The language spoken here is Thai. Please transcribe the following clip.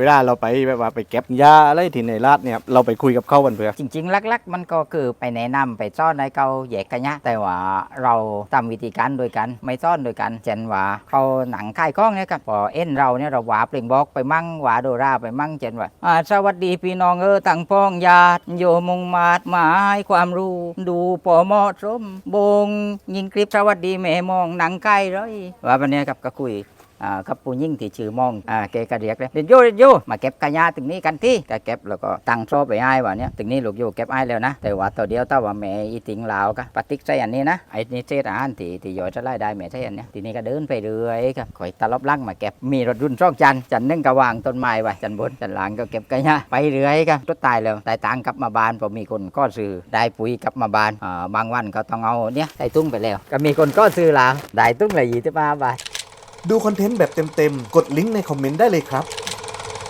เวลาเราไปแบบว่าไปเก็บยาอะไรที่ในลาดเนี่ยเราไปคุยกับเขากันเพื่อจริงๆลักๆ มันก็คือไปแนะนำไปซ่อนในเกาแยกกันยะแต่ว่าเราทำวิธีการโดยกันไม่ซ่อนโดยกันเช่นว่าเขาหนังค่ายกล้องเนี่ยครับพอเอ็นเราเนี่ยเราหวาเปล่งบอกไปมั่งหวาโดราไปมั่งเช่นว่าอ่าสวัสดีพี่น้องเออต่างพ้องญาติโยมุงมาดหมายความรู้ดูปอหมอสมบงยิงคลิปสวัสดีแม่มองหนังใกล้เลยว่าวันเนี้ยครับก็คุย กับผู้หญิงที่ชื่อมองอ่าแกก็เรียกเลยเดินโยเดินโยมาเก็บกระยาตึงนี้กันที่ก็เก็บแล้วก็ตั้งโซ่ไปให้ว่าเนี้ยตึงนี้ลูกโยเก็บให้แล้วนะ แต่ว่าตัวเดียวถ้าว่าแม่อีติงลาวก็ปฏิกใส่อันนี้นะไอ้นี่เศษอาหารที่ที่ย่อยจะไล่ได้แม่ใช่อันเนี้ยทีนี้ก็เดินไปเรื่อยก็คอยตะลบลังมาเก็บมีรถรุ่นช่องจันจันนึ่งก็วางต้นไม้ไว้จันบนจันหลังก็เก็บกระยาไปเรื่อยก็รถตายแล้วตายตังกลับมาบ้านพอมีคนก็ซื้อได้ปุ๋ยกลับมาบ้านอ่าบางวันก็ต้องเอาเนี้ยใส่ตุ้งไปแล้ว ก็มีคนก็ซื้อลาวได้ตุ้งละยี่สิบห้าบาท ดูคอนเทนต์แบบเต็มๆ กดลิงก์ในคอมเมนต์ได้เลยครับ